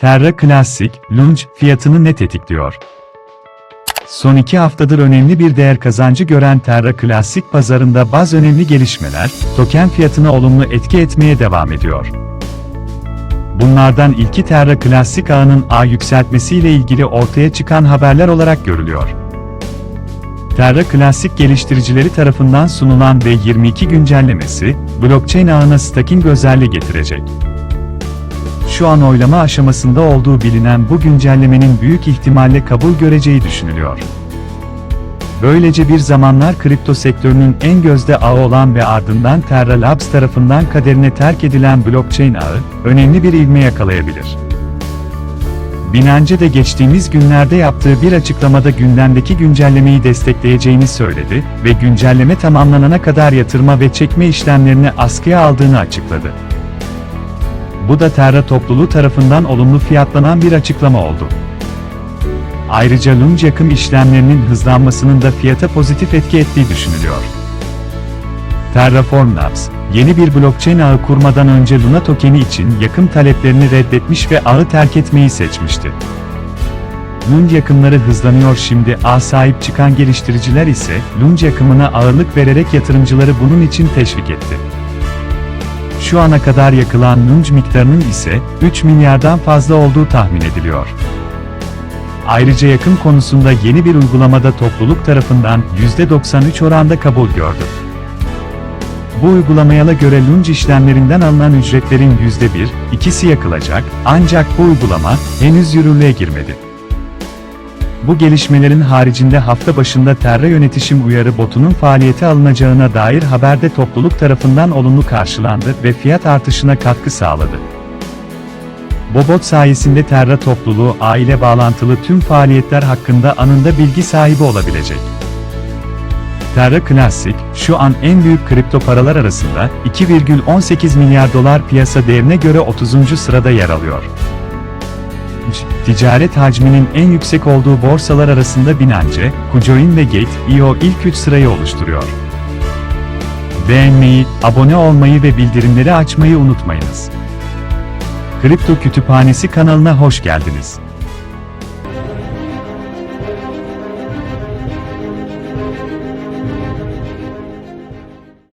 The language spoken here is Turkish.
Terra Classic, Lunge fiyatını ne tetikliyor? Son iki haftadır önemli bir değer kazancı gören Terra Classic pazarında bazı önemli gelişmeler, token fiyatına olumlu etki etmeye devam ediyor. Bunlardan ilki Terra Classic ağının ağ yükseltmesiyle ilgili ortaya çıkan haberler olarak görülüyor. Terra Classic geliştiricileri tarafından sunulan ve 22 güncellemesi, blockchain ağına staking özelliği getirecek şu an oylama aşamasında olduğu bilinen bu güncellemenin büyük ihtimalle kabul göreceği düşünülüyor. Böylece bir zamanlar kripto sektörünün en gözde ağı olan ve ardından Terra Labs tarafından kaderine terk edilen blockchain ağı, önemli bir ivme yakalayabilir. Binance de geçtiğimiz günlerde yaptığı bir açıklamada gündemdeki güncellemeyi destekleyeceğini söyledi ve güncelleme tamamlanana kadar yatırma ve çekme işlemlerini askıya aldığını açıkladı. Bu da Terra topluluğu tarafından olumlu fiyatlanan bir açıklama oldu. Ayrıca Lunge yakım işlemlerinin hızlanmasının da fiyata pozitif etki ettiği düşünülüyor. Terraform Labs, yeni bir blockchain ağı kurmadan önce Luna tokeni için yakım taleplerini reddetmiş ve ağı terk etmeyi seçmişti. Lunge yakımları hızlanıyor şimdi ağ sahip çıkan geliştiriciler ise Lunge yakımına ağırlık vererek yatırımcıları bunun için teşvik etti. Şu ana kadar yakılan Lunge miktarının ise 3 milyardan fazla olduğu tahmin ediliyor. Ayrıca yakın konusunda yeni bir uygulamada topluluk tarafından %93 oranda kabul gördü. Bu uygulamaya göre Lunge işlemlerinden alınan ücretlerin %1, ikisi yakılacak, ancak bu uygulama henüz yürürlüğe girmedi. Bu gelişmelerin haricinde hafta başında Terra yönetişim uyarı botunun faaliyete alınacağına dair haberde topluluk tarafından olumlu karşılandı ve fiyat artışına katkı sağladı. Bobot sayesinde Terra topluluğu aile bağlantılı tüm faaliyetler hakkında anında bilgi sahibi olabilecek. Terra Classic, şu an en büyük kripto paralar arasında 2,18 milyar dolar piyasa değerine göre 30. sırada yer alıyor ticaret hacminin en yüksek olduğu borsalar arasında Binance, Kucoin ve Gate.io ilk 3 sırayı oluşturuyor. Beğenmeyi, abone olmayı ve bildirimleri açmayı unutmayınız. Kripto Kütüphanesi kanalına hoş geldiniz.